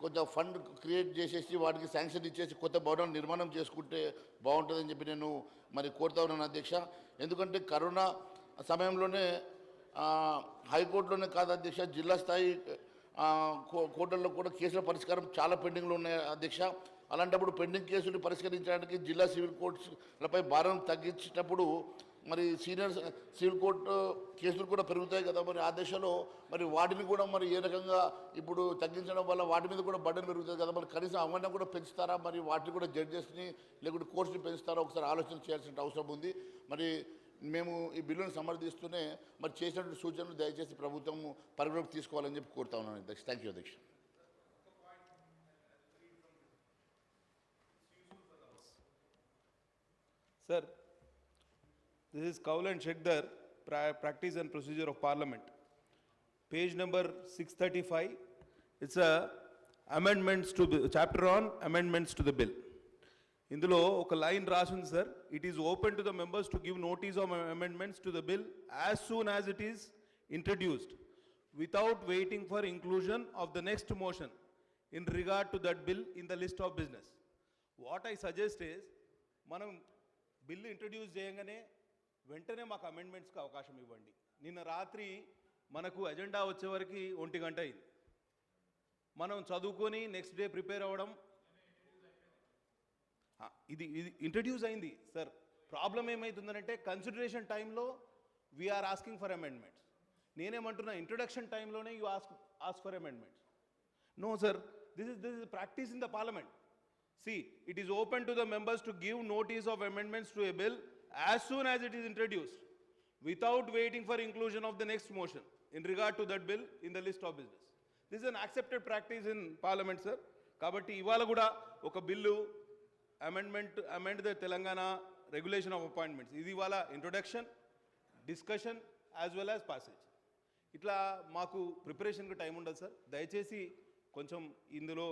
కొంచెం fund create చేసేసి వాటికి శాంక్షన్ ఇచ్చేసి కొత్త భవనం నిర్మాణం చేసుకుంటే బాగుంటుందని చెప్పి నేను మరి కోరుతా ఉన్నాను అధ్యక్ష. ఎందుకంటే కరోనా సమయంలోనే హైకోర్టులోనే కాదు అధ్యక్ష జిల్లా స్థాయి కో- కోర్టుల్లో కూడా కేసుల పరిష్కారం చాలా పెండింగ్లు ఉన్నాయి అధ్యక్ష. అలాంటప్పుడు పెండింగ్ కేసులు పరిష్కరించడానికి జిల్లా సివిల్ కోర్టులపై భారం తగ్గించేటప్పుడు మరి సీనియర్ సివిల్ కోర్టు కేసులు కూడా పెరుగుతాయి కదా మరి ఆ దశలో మరి వాటిని కూడా మరి ఏ రకంగా ఇప్పుడు తగ్గించడం వల్ల వాటి మీద కూడా బడ్డలు పెరుగుతుంది కదా మరి కనీసం అవన్నీ కూడా పెంచుతారా? మరి వాటిని కూడా జడ్జెస్ని లేకుంటే కోర్టుని పెంచుతారా? ఒకసారి ఆలోచన చేయాల్సిన అవసరం ఉంది. మరి మేము ఈ బిల్లును సమర్థిస్తూనే మరి చేసినటువంటి సూచనలు దయచేసి ప్రభుత్వం పరిగణలోకి తీసుకోవాలని చెప్పి కోరుతా ఉన్నాను అధ్యక్ష. థ్యాంక్ యూ అధ్యక్ష. Sir this is Kaul and Shekdar, pra- practice and procedure of parliament. Page number 635, it's a amendments to, the- chapter on amendments to the bill. ఇందులో ఒక లైన్ రాసింది sir it is open to the members to give notice of amendments to the bill as soon as it is introduced without waiting for inclusion of the next motion in regard to that bill in the list of business what I suggest is మనం bill introduce చేయగానే వెంటనే మాకు అమెండ్మెంట్స్కి అవకాశం ఇవ్వండి. నిన్న రాత్రి మనకు agenda వచ్చేవరకు ఒంటి గంట అయింది. మనం చదువుకొని నెక్స్ట్ డే ప్రిపేర్ అవ్వడం. ఇది ఇది ఇంట్రడ్యూస్ అయింది. సార్ ప్రాబ్లం ఏమవుతుందంటే కన్సిడరేషన్ టైంలో we are asking for amendments నేనేమంటున్నా ఇంట్రొడక్షన్ టైంలోనే you ask ask for amendments no sir this is this is practice in the parliament see it is open to the members to give notice of amendments to a bill as soon as it is introduced without waiting for inclusion of the next motion in regard to that bill in the list of business. This is an accepted practice in parliament, sir. కాబట్టి ఇవాళ కూడా ఒక bill amendment amend the Telangana regulation of appointments ఇది ఇవాళ introduction discussion as well as passage ఇట్లా మాకు ప్రిపరేషన్కి time ఉండదు sir దయచేసి కొంచెం ఇందులో